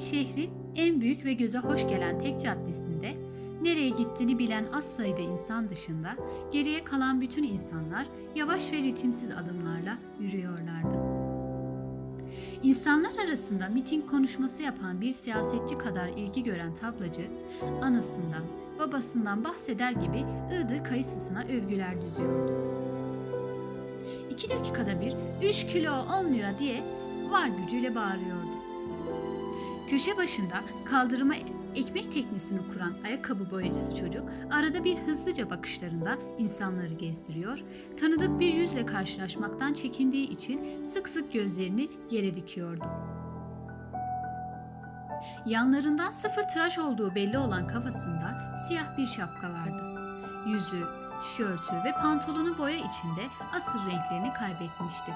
Şehrin en büyük ve göze hoş gelen tek caddesinde nereye gittiğini bilen az sayıda insan dışında geriye kalan bütün insanlar yavaş ve ritimsiz adımlarla yürüyorlardı. İnsanlar arasında miting konuşması yapan bir siyasetçi kadar ilgi gören tablacı, anasından, babasından bahseder gibi ığdır kayısısına övgüler düzüyordu. İki dakikada bir 3 kilo 10 lira diye var gücüyle bağırıyordu. Köşe başında kaldırıma ekmek teknesini kuran ayakkabı boyacısı çocuk arada bir hızlıca bakışlarında insanları gezdiriyor, tanıdık bir yüzle karşılaşmaktan çekindiği için sık sık gözlerini yere dikiyordu. Yanlarından sıfır tıraş olduğu belli olan kafasında siyah bir şapka vardı. Yüzü, tişörtü ve pantolonu boya içinde asıl renklerini kaybetmişti.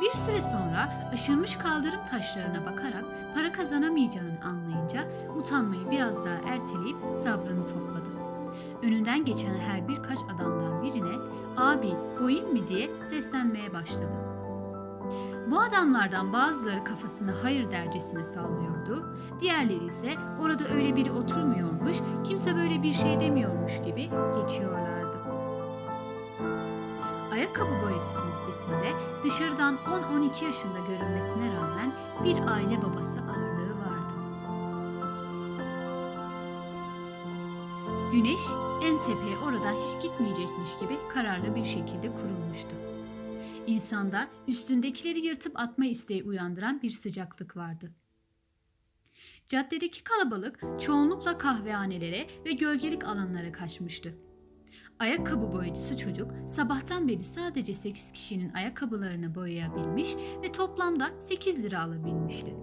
Bir süre sonra aşınmış kaldırım taşlarına bakarak para kazanamayacağını anlayınca utanmayı biraz daha erteleyip sabrını topladı. Önünden geçen her birkaç adamdan birine abi boyayım mı diye seslenmeye başladı. Bu adamlardan bazıları kafasını hayır dercesine sallıyordu, diğerleri ise orada öyle biri oturmuyormuş, kimse böyle bir şey demiyormuş gibi geçiyorlardı. Ayakkabı boyacısının sesinde dışarıdan 10-12 yaşında görünmesine rağmen bir aile babası ağırlığı vardı. Güneş en tepeye oradan hiç gitmeyecekmiş gibi kararlı bir şekilde kurulmuştu. İnsanda üstündekileri yırtıp atma isteği uyandıran bir sıcaklık vardı. Caddedeki kalabalık çoğunlukla kahvehanelere ve gölgelik alanlara kaçmıştı. Ayakkabı boyacısı çocuk sabahtan beri sadece 8 kişinin ayakkabılarını boyayabilmiş ve toplamda 8 lira alabilmişti.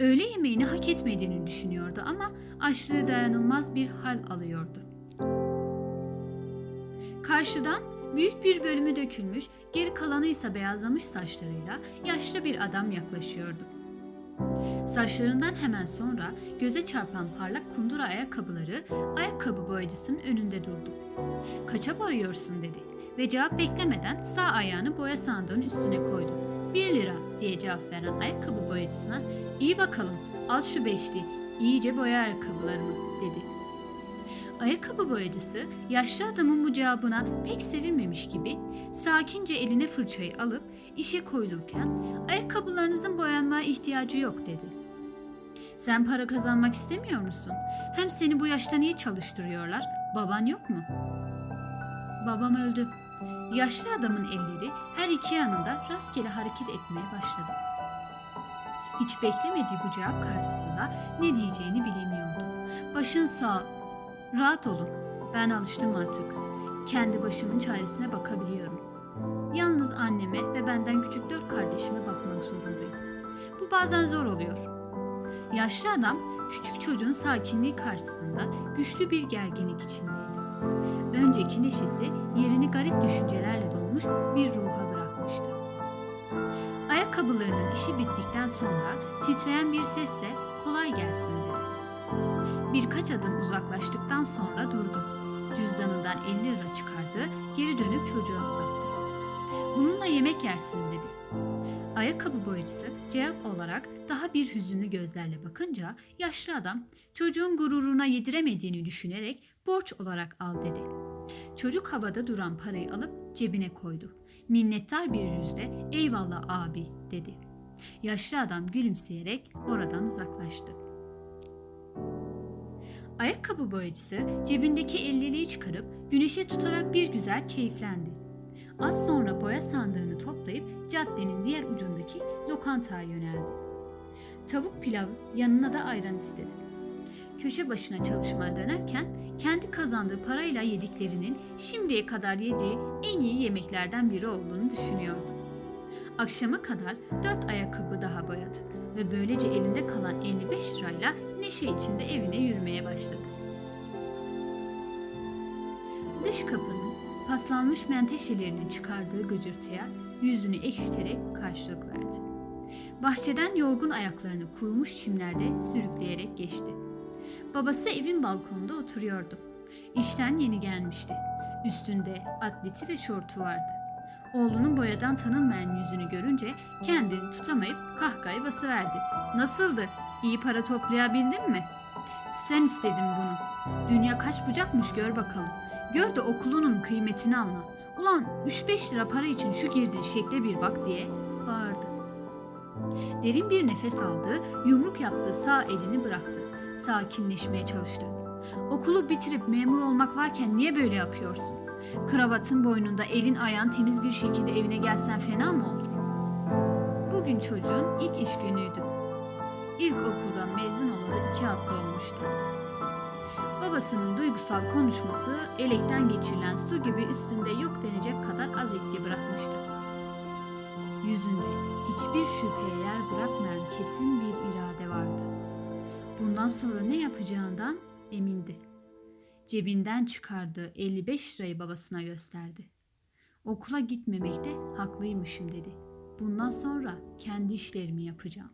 Öğle yemeğini hak etmediğini düşünüyordu ama açlığı dayanılmaz bir hal alıyordu. Karşıdan büyük bir bölümü dökülmüş, geri kalanı ise beyazlamış saçlarıyla yaşlı bir adam yaklaşıyordu. Saçlarından hemen sonra göze çarpan parlak kundura ayakkabıları ayakkabı boyacısının önünde durdu. Kaça boyuyorsun dedi ve cevap beklemeden sağ ayağını boya sandığının üstüne koydu. Bir lira diye cevap veren ayakkabı boyacısına iyi bakalım al şu beşli iyice boya ayakkabılarımı dedi. Ayakkabı boyacısı yaşlı adamın bu cevabına pek sevinmemiş gibi sakince eline fırçayı alıp işe koyulurken ayakkabılarınızın boyanmaya ihtiyacı yok dedi. Sen para kazanmak istemiyor musun? Hem seni bu yaşta niye çalıştırıyorlar? Baban yok mu? Babam öldü. Yaşlı adamın elleri her iki yanında rastgele hareket etmeye başladı. Hiç beklemediği bu cevap karşısında ne diyeceğini bilemiyordu. Başın sağ, rahat olun. Ben alıştım artık. Kendi başımın çaresine bakabiliyorum. Yalnız anneme ve benden küçük dört kardeşime bakmak zorundayım. Bu bazen zor oluyor. Yaşlı adam küçük çocuğun sakinliği karşısında güçlü bir gerginlik içindeydi. Önceki neşesi yerini garip düşüncelerle dolmuş bir ruha bırakmıştı. Ayakkabılarının işi bittikten sonra titreyen bir sesle kolay gelsin dedi. Birkaç adım uzaklaştıktan sonra durdu. Cüzdanından 50 lira çıkardı, geri dönüp çocuğa uzattı. Bununla yemek yersin dedi. Ayakkabı boyacısı cevap olarak daha bir hüzünlü gözlerle bakınca yaşlı adam çocuğun gururuna yediremediğini düşünerek borç olarak al dedi. Çocuk havada duran parayı alıp cebine koydu. Minnettar bir yüzle eyvallah abi dedi. Yaşlı adam gülümseyerek oradan uzaklaştı. Ayakkabı boyacısı cebindeki elliliği çıkarıp güneşe tutarak bir güzel keyiflendi. Az sonra boya sandığını toplayıp caddenin diğer ucundaki lokantaya yöneldi. Tavuk pilav yanına da ayran istedi. Köşe başına çalışmaya dönerken kendi kazandığı parayla yediklerinin şimdiye kadar yediği en iyi yemeklerden biri olduğunu düşünüyordu. Akşama kadar dört ayakkabı daha boyadı ve böylece elinde kalan 55 lirayla neşe içinde evine yürümeye başladı. Dış kapının paslanmış menteşelerinin çıkardığı gıcırtıya yüzünü ekşiterek karşılık verdi. Bahçeden yorgun ayaklarını kurumuş çimlerde sürükleyerek geçti. Babası evin balkonunda oturuyordu. İşten yeni gelmişti. Üstünde atleti ve şortu vardı. Oğlunun boyadan tanınmayan yüzünü görünce kendini tutamayıp kahkahayı basıverdi. Nasıldı? İyi para toplayabildin mi? Sen istedin bunu. Dünya kaç bucakmış gör bakalım. Gör de okulunun kıymetini anla. Ulan 3-5 lira para için şu girdiğin şekle bir bak diye bağırdı. Derin bir nefes aldı, yumruk yaptığı sağ elini bıraktı. Sakinleşmeye çalıştı. Okulu bitirip memur olmak varken niye böyle yapıyorsun? Kravatın boynunda elin ayağın temiz bir şekilde evine gelsen fena mı olur? Bugün çocuğun ilk iş günüydü. İlk okuldan mezun olalı iki hafta olmuştu. Babasının duygusal konuşması elekten geçirilen su gibi üstünde yok denecek kadar az etki bırakmıştı. Yüzünde hiçbir şüpheye yer bırakmayan kesin bir irade vardı. Bundan sonra ne yapacağından emindi. Cebinden çıkardığı 55 lirayı babasına gösterdi. Okula gitmemekte haklıymışım dedi. Bundan sonra kendi işlerimi yapacağım.